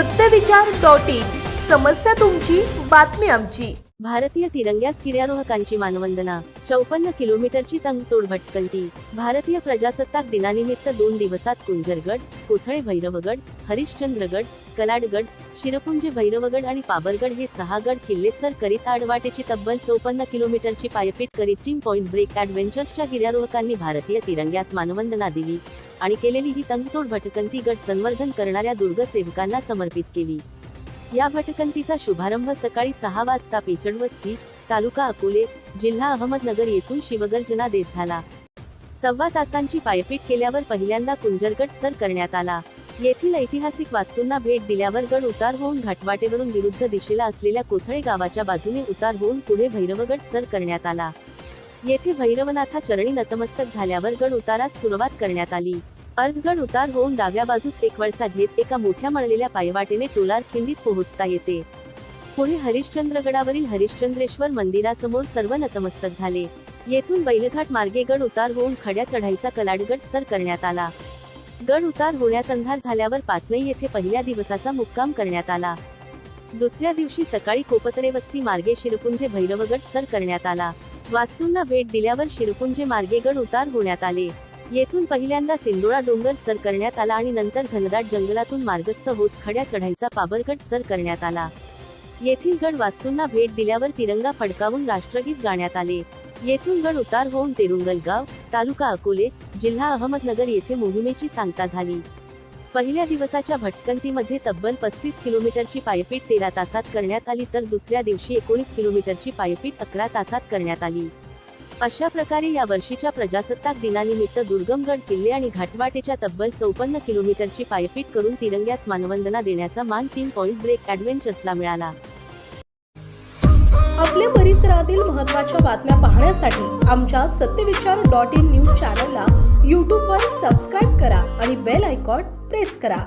सत्यविचार dot in. समस्या तुमची बातमी आमची. भारतीय तिरंग्यास गिर्यारोहकांची मानवंदना. चौपन्न किलोमीटरची तंगतोड भटकंती. भारतीय प्रजासत्ताक दिनानिमित्त दोन दिवसात कुंजरगड कोथळे भैरवगड हरिश्चंद्रगड कलाडगड शिरपुंजे भैरवगड आणि पाबरगड हे सहा गड किल्ले सर करीत आडवाटेची तब्बल चौपन्न किलोमीटरची पायपीट करीत टीम पॉइंट ब्रेक ॲडव्हेंचर्सच्या गिर्यारोहकांनी भारतीय तिरंग्यास मानवंदना दिली आणि केलेली ही तंगतोड भटकंती गड संवर्धन करणाऱ्या दुर्ग सेवकांना समर्पित केली. या भटकंतीचा शुभारंभ सकाळी सहा वाजता पेचणवस्ती तालुका अकोले जिल्हा अहमदनगर येथून शिवगर्जना देत झाला. सव्वा तासांची पायपीट केल्यावर पहिल्यांदा कुंजरगड सर करण्यात आला. येथील ऐतिहासिक वास्तूंना भेट दिल्यावर गड उतार होऊन घाटवाटेवरून विरुद्ध दिशेला असलेल्या कोथळे गावाच्या बाजूने उतार होऊन पुढे भैरवगड सर करण्यात आला. येथे भैरवनाथा चरणी नतमस्तक झाल्यावर गड उतारास सुरुवात करण्यात आली. अर्धगड उतार होऊन डाव्या बाजूस एक वळसा घेत एका मोठ्या मळलेल्या पायवाटेने टोलार खिंडीत पोहोचता येते. पुढे हरिश्चंद्रगडावरील हरिश्चंद्रेश्वर मंदिरासमोर सर्व नतमस्तक झाले. येथून बैलघाट मार्गे गड उतार होऊन खड्या चढाईचा कलाडगड सर करण्यात आला. गड उतार होण्यास अंधार झाल्यावर पाचनई येथे पहिल्या दिवसाचा मुक्काम करण्यात आला. दुसऱ्या दिवशी सकाळी कोपतरे वस्ती मार्गे शिरपुंजे भैरवगड सर करण्यात आला. वास्तूंना भेट दिल्यावर शिरपुंजे मार्गे गड उतार होण्यात आले. येथून पहिल्यांदा सिंदोळा डोंगर सर करण्यात आला आणि नंतर घनदाट जंगलातून मार्गस्थ होत खड्या चढाईचा पाबरगड सर करण्यात आला. येथील गड वास्तूंना भेट दिल्यावर तिरंगा फडकावून राष्ट्रगीत गाण्यात आले. येथून गड उतार होऊन तेरुंगल गाव तालुका अकोले जिल्हा अहमदनगर येथे मोहिमेची सांगता झाली. पहिल्या दिवसाच्या भटकंतीमध्ये तब्बल पस्तीस किलोमीटरची पायपीट तेरा तासात करण्यात आली तर दुसऱ्या दिवशी एकोणीस किलोमीटरची पायपीट अकरा तासात करण्यात आली. अशा प्रकारे या वर्षीच्या प्रजासत्ताक दिनानिमित्त दुर्गमगड किल्ले आणि घाटवाटेच्या तब्बल चौपन्न किलोमीटरची पायपीट करून तिरंग्यास मानवंदना देण्याचा मान तीन पॉइंट ब्रेक ॲडव्हेंचर्सला मिळाला. आपल्या परिसरातील महत्त्वाच्या बातम्या पाहण्यासाठी आमच्या सत्यविचार डॉट इन न्यूज चॅनलला यूट्यूबवर सबस्क्राईब करा आणि बेल आयकॉन प्रेस करा.